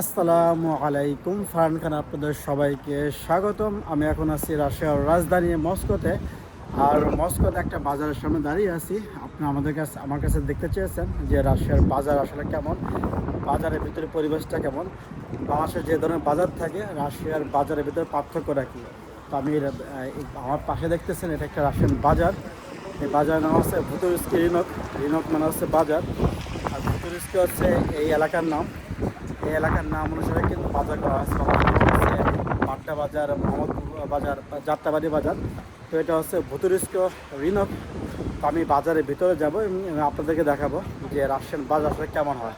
আসসালামু আলাইকুম ফারহান খান, আপনাদের সবাইকে স্বাগতম। আমি এখন আছি রাশিয়ার রাজধানী মস্কোতে। আর মস্কোতে একটা বাজারের সামনে দাঁড়িয়ে আছি। আপনি আমাদের কাছে আমার কাছে দেখতে চেয়েছেন যে রাশিয়ার বাজার আসলে কেমন, বাজারের ভিতরে পরিবেশটা কেমন। বাংলাদেশের যে ধরনের বাজার থাকে, রাশিয়ার বাজারের ভিতরে পার্থক্যটা কী? তো আমি আমার পাশে দেখতেছেন, এটা একটা রাশিয়ান বাজার। এই বাজারের নাম হচ্ছে ভুতুরিস্কি রিনক। রিনক মানে হচ্ছে বাজার। আর ভুতুরিস্কি হচ্ছে এই এলাকার নাম। এলাকার নাম অনুসারে কিন্তু বাজার করা হয়েছে পাট্টা বাজার, মোহাম্মদপুর বাজার, যাত্রাবাড়ি বাজার। তো এটা হচ্ছে ভুতুরিস্ক, রিনক। তো আমি বাজারের ভিতরে যাব আপনাদেরকে দেখাবো যে রাশিয়ান বাজার আসলে কেমন হয়।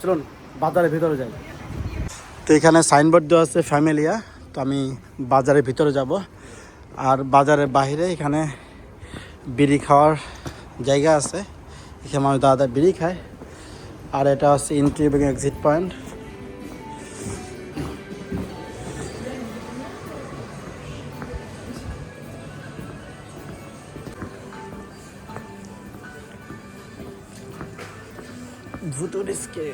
চলুন, বাজারের ভিতরে যাই। তো এখানে সাইনবোর্ড দেওয়া আছে ফ্যামিলিয়া। তো আমি বাজারের ভিতরে যাব। আর বাজারের বাইরে এখানে বিড়ি খাওয়ার জায়গা আছে। এখানে আমার দাদা বিড়ি খায়। আর এটা হচ্ছে এন্ট্রি এবং এক্সিট পয়েন্ট ভুতুরিস্কে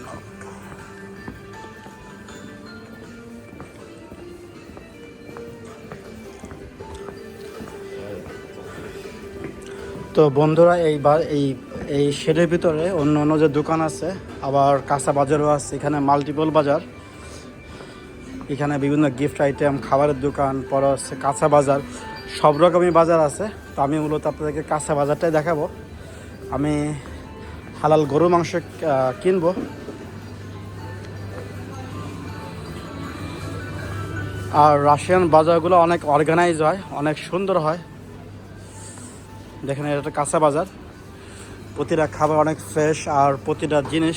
তো বন্ধুরা, এই এই এই শেডের ভিতরে অন্য অন্য যে দোকান আছে, আবার কাঁচা বাজারও আছে, এখানে মাল্টিপল বাজার। এখানে বিভিন্ন গিফট আইটেম খাবারের দোকান, পরে হচ্ছে কাঁচা বাজার। সব রকমই বাজার আছে। তো আমি মূলত আপনাদেরকে কাঁচা বাজারটাই দেখাবো। আমি হালাল গরু মাংস কিনবো। আর রাশিয়ান বাজারগুলো অনেক অর্গানাইজ হয়, অনেক সুন্দর হয়। দেখেন, এটা একটা কাঁচা বাজার। প্রতিটা খাবার অনেক ফ্রেশ আর প্রতিটা জিনিস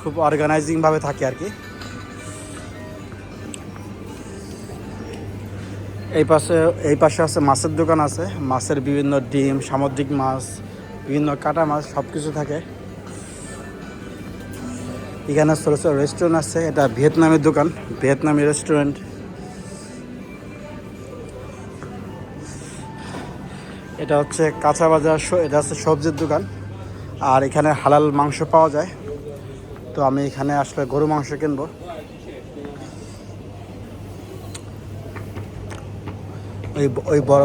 খুব অর্গানাইজিংভাবে থাকে আর কি। এই পাশে এই পাশে আছে মাছের দোকান আছে। মাছের বিভিন্ন ডিম, সামুদ্রিক মাছ, বিভিন্ন কাটা মাছ সব কিছু থাকে। এখানে ছোটো ছোটো রেস্টুরেন্ট আছে এটা ভিয়েতনামের দোকান ভিয়েতনামি রেস্টুরেন্ট এটা হচ্ছে কাঁচা বাজার এটা হচ্ছে সবজির দোকান। আর এখানে হালাল মাংস পাওয়া যায়। তো আমি এখানে আসলে গরু মাংস কিনবো। ওই ওই বড়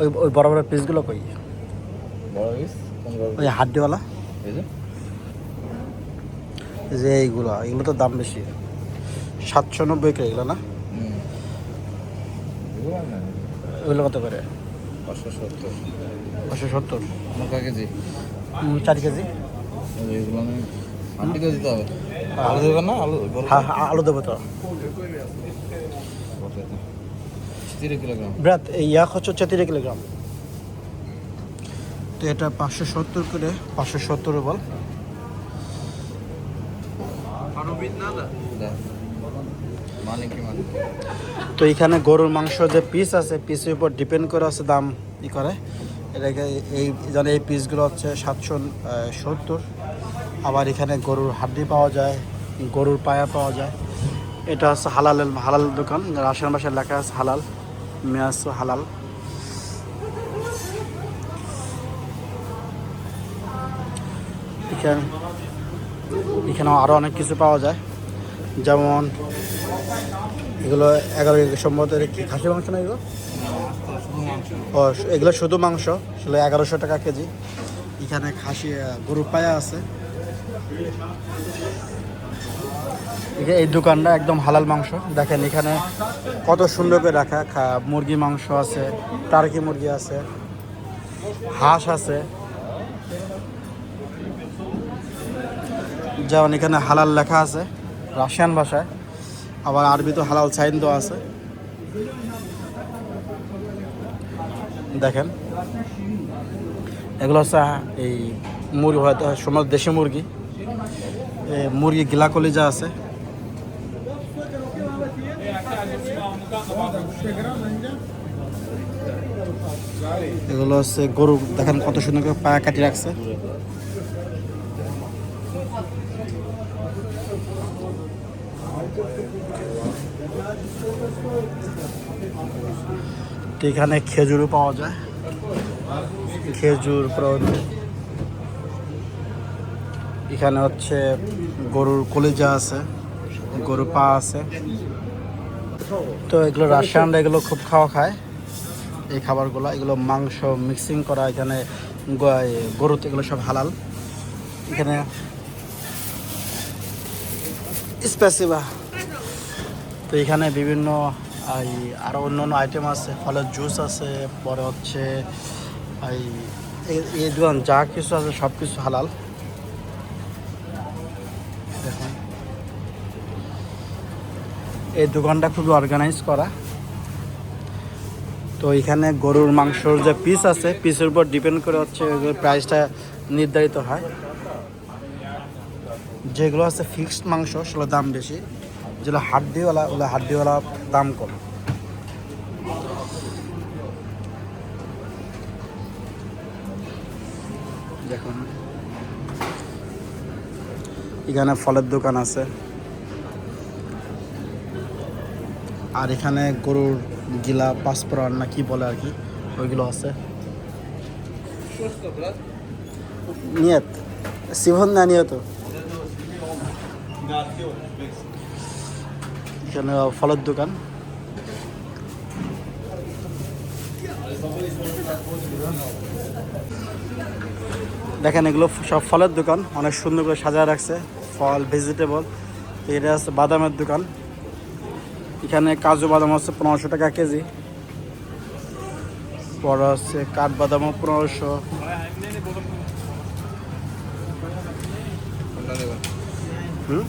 ওই ওই বড় বড় পিসগুলো কই? বড় পিস ওই হাড্ডিওয়ালা। এই যে এইগুলা এগুলো তো দাম বেশি। সাতশো নব্বই করে এগুলো না? ওইগুলো কত করে? পাঁচশো সত্তর। পাঁচশো সত্তর কয় কেজি? চার কেজি। এই যে এগুলো করে আলু দেবেন না? আলু হ্যাঁ হ্যাঁ, আলু দেবো তো। ব্রাত এই ইয়া হচ্ছে তেত্রিশ কিলোগ্রাম। তো এটা পাঁচশো সত্তর করে। পাঁচশো সত্তর বল। তো এখানে গরুর মাংস যে পিস আছে পিসের উপর ডিপেন্ড করে আছে দাম ই করে। এটাকে এই জানে এই পিসগুলো হচ্ছে সাতশো সত্তর। আবার এখানে গরুর হাড্ডি পাওয়া যায় গরুর পায়া পাওয়া যায়। এটা হচ্ছে হালাল হালাল দোকান রাশিয়ান ভাষায় লেখা আছে হালাল মেয়াস হালাল। এখানে এখানে আরও অনেক কিছু পাওয়া যায়। যেমন এগুলো এগারো সম্ভবত কি খাসি মাংস না এগুলো? ও, এগুলো শুধু মাংস আসলে এগারোশো টাকা কেজি। এখানে খাসি গরুর পায়া আছে। এই দোকানটা একদম হালাল মাংস। দেখেন এখানে কত সুন্দর করে রাখা। মুরগি মাংস আছে, টার্কি মুরগি আছে, হাঁস আছে। যেমন এখানে হালাল লেখা আছে, রাশিয়ান ভাষায়। আবার আরবি তো হালাল সাইন তো আছে। দেখেন। এগুলো হচ্ছে এই মুরগি, হয়তো সময় দেশি মুরগি। মুরগি গিলা কলিজা আছে। এগুলো হচ্ছে গরু, দেখেন কত সুন্দর করে পায়া কাটি রাখছে। তো এখানে খেজুরও পাওয়া যায়। খেজুর এখানে হচ্ছে গরুর কলিজা আছে গরু পা আছে। তো এগুলো রাশিয়ানরা এগুলো খুব খাওয়া খায়। এই খাবারগুলো, এগুলো মাংস মিক্সিং করা, এখানে গরুতে এগুলো সব হালাল। এখানে স্পেসিভা তো এখানে বিভিন্ন এই আরও অন্য অন্য আইটেম আছে, ফলের জুস আছে, পরে হচ্ছে এই এই- দোকান যা কিছু আছে সব কিছু হালাল। দেখুন। এই দোকানটা খুবই অর্গানাইজ করা। তো এখানে গরুর মাংসর যে পিস আছে পিসের উপর ডিপেন্ড করে হচ্ছে প্রাইসটা নির্ধারিত হয়। যেগুলো আছে ফিক্সড মাংস সেগুলো দাম বেশি। যেগুলো হাড্ডিওয়ালা, ওগুলো হাড্ডিওয়ালা দাম কম। এখানে ফলের দোকান আছে। আর এখানে গরুর গিলা পাঁচপড়ার না কি বলে আর কি, ওইগুলো আছে। নিয়ত। শিবন না নিয়ত? এখানে ফলের দোকান। দেখেন এগুলো সব ফলের দোকান, অনেক সুন্দর করে সাজায় রাখছে, ফল ভেজিটেবল এটা আছে বাদামের দোকান। এখানে কাজু বাদাম হচ্ছে পনেরোশো টাকা কেজি। পরে হচ্ছে কাঠবাদামও পনেরোশো। হুম?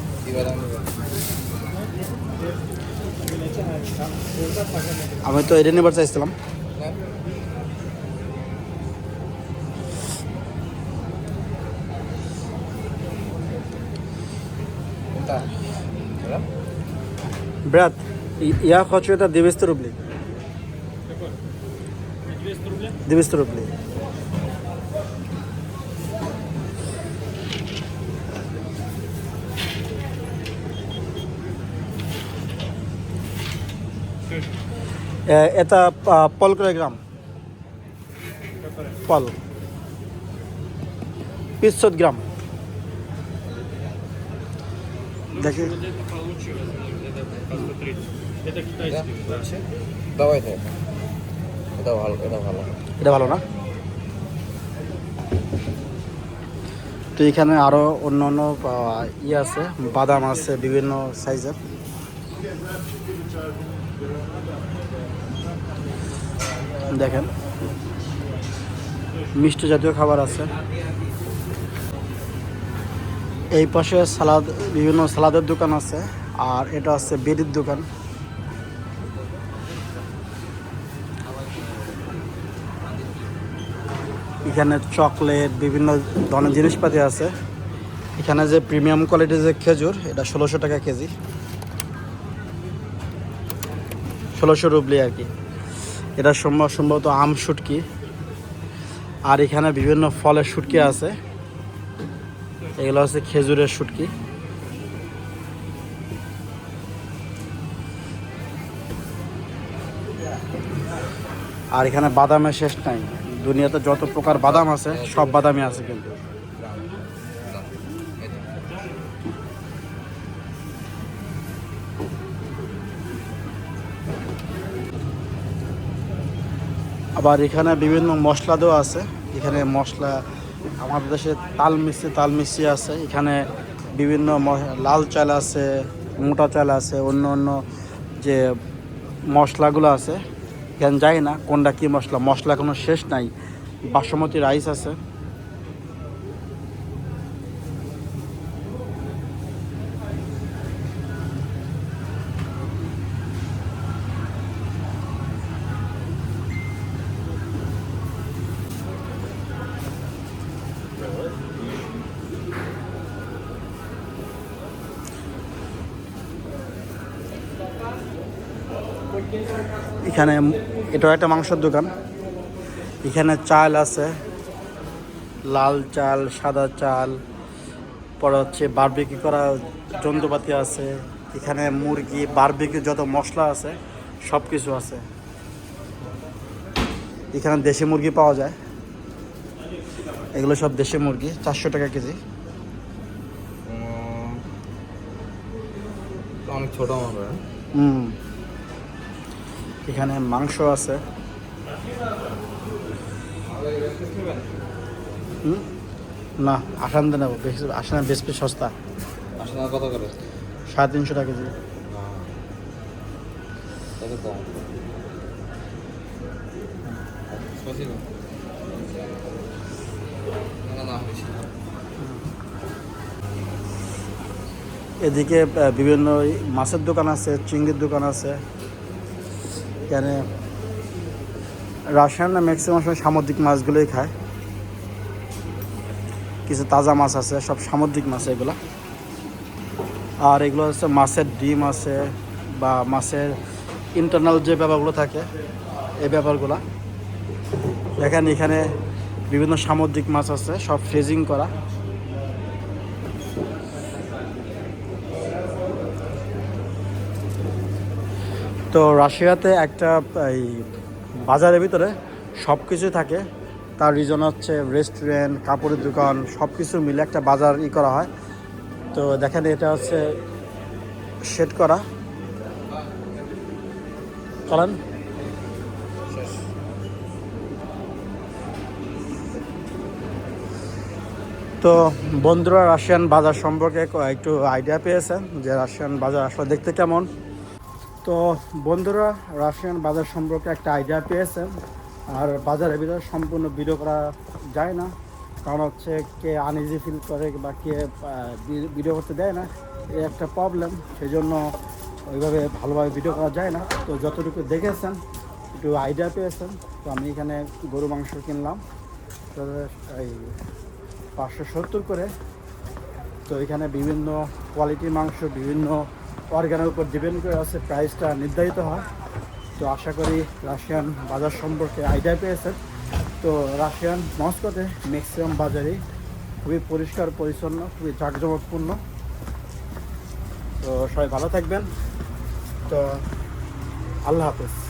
আমি তো এটা নেবার চাইছিলাম হ্যাঁ? কোনটা এটা? Брат, и- я хочу это 200 рублей. 200 рублей. Э, Это এটা পল করে গ্রাম। পল। পিসত গ্রাম। দেখি। এটা ভালো না? তো এখানে আরও অন্য অন্য ইয়ে আছে বাদাম আছে বিভিন্ন সাইজের দেখেন। মিষ্টি জাতীয় খাবার আছে। এই পাশে সালাদ, বিভিন্ন সালাদের দোকান আছে, আর এটা আছে বেরির দোকান। এখানে চকলেট, বিভিন্ন ধরনের জিনিসপাতি আছে। এখানে যে প্রিমিয়াম কোয়ালিটির যে খেজুর, এটা ষোলোশো টাকা কেজি। ষোলোশো রুবলি আর কি। এটা সম্ভব সম্ভবত আম শুটকি। আর এখানে বিভিন্ন ফলের শুটকি আছে। এগুলো হচ্ছে খেজুরের শুটকি। আর এখানে বাদামের শেষ নাই। দুনিয়াতে যত প্রকার বাদাম আছে, সব বাদামই আছে কিন্তু। আবার এখানে বিভিন্ন মশলা দেওয়া আছে। এখানে মশলা, আমাদের দেশে তাল মিষ্টি তাল মিষ্টি আছে। এখানে বিভিন্ন লাল চাল আছে, মোটা চাল আছে, অন্য অন্য যে মশলাগুলো আছে। এখানে যাই না কোনটা কী মশলা। মশলা কোনো শেষ নাই। বাসমতি রাইস আছে। এখানে এটাও একটা মাংসের দোকান। এখানে চাল আছে লাল চাল সাদা চাল পরে হচ্ছে বারবিকি করা যন্ত্রপাতি আছে এখানে মুরগি বারবিকি যত মশলা আছে সব কিছু আছে। এখানে দেশি মুরগি পাওয়া যায়। এগুলো সব দেশি মুরগি চারশো টাকা কেজি। অনেক ছোট হুম। এখানে মাংস আছে। না আসান দেন আসান বেশ বেশ সস্তা। কত করে? সাড়ে তিনশো টাকা কেজি। এদিকে বিভিন্ন ওই মাছের দোকান আছে চিংড়ির দোকান আছে। এখানে রাশিয়ান ম্যাক্সিমাম সময় সামুদ্রিক মাছগুলোই খায়। কিছু তাজা মাছ আছে, সব সামুদ্রিক মাছ এগুলো। আর এগুলো হচ্ছে মাছের ডিম আছে বা মাছের ইন্টারনাল যে ব্যাপারগুলো থাকে, এই ব্যাপারগুলো। দেখেন এখানে বিভিন্ন সামুদ্রিক মাছ আছে, সব ফ্রিজিং করা। তো রাশিয়াতে একটা, এই, বাজারের ভিতরে সব কিছু থাকে। তার রিজন হচ্ছে রেস্টুরেন্ট কাপড়ের দোকান সব কিছু মিলে একটা বাজার ই করা হয়। তো দেখেন, এটা হচ্ছে সেট করা। চলেন। তো বন্ধুরা, রাশিয়ান বাজার সম্পর্কে একটু আইডিয়া পেয়েছেন যে রাশিয়ান বাজার আসলে দেখতে কেমন? তো বন্ধুরা, রাশিয়ান বাজার সম্পর্কে একটা আইডিয়া পেয়েছেন। আর বাজারের ভিতরে সম্পূর্ণ ভিডিও করা যায় না। কারণ হচ্ছে কে আনইজি ফিল করে বা কে ভিডিও করতে দেয় না এই একটা প্রবলেম সেই জন্য ওইভাবে ভালোভাবে ভিডিও করা যায় না। তো যতটুকু দেখেছেন, একটু আইডিয়া পেয়েছেন, তো আমি এখানে গরু মাংস কিনলাম। এই পাঁচশো সত্তর করে। তো এখানে বিভিন্ন কোয়ালিটির মাংস, বিভিন্ন অর্গানের উপর ডিপেন্ড করে আছে প্রাইসটা নির্ধারিত হয়। তো আশা করি রাশিয়ান বাজার সম্পর্কে আইডিয়া পেয়েছেন। তো রাশিয়ান মস্কোতে ম্যাক্সিমাম বাজারই খুবই পরিষ্কার, পরিচ্ছন্ন, খুবই জাঁকজমকপূর্ণ। তো সবাই ভালো থাকবেন। তো আল্লাহ হাফেজ।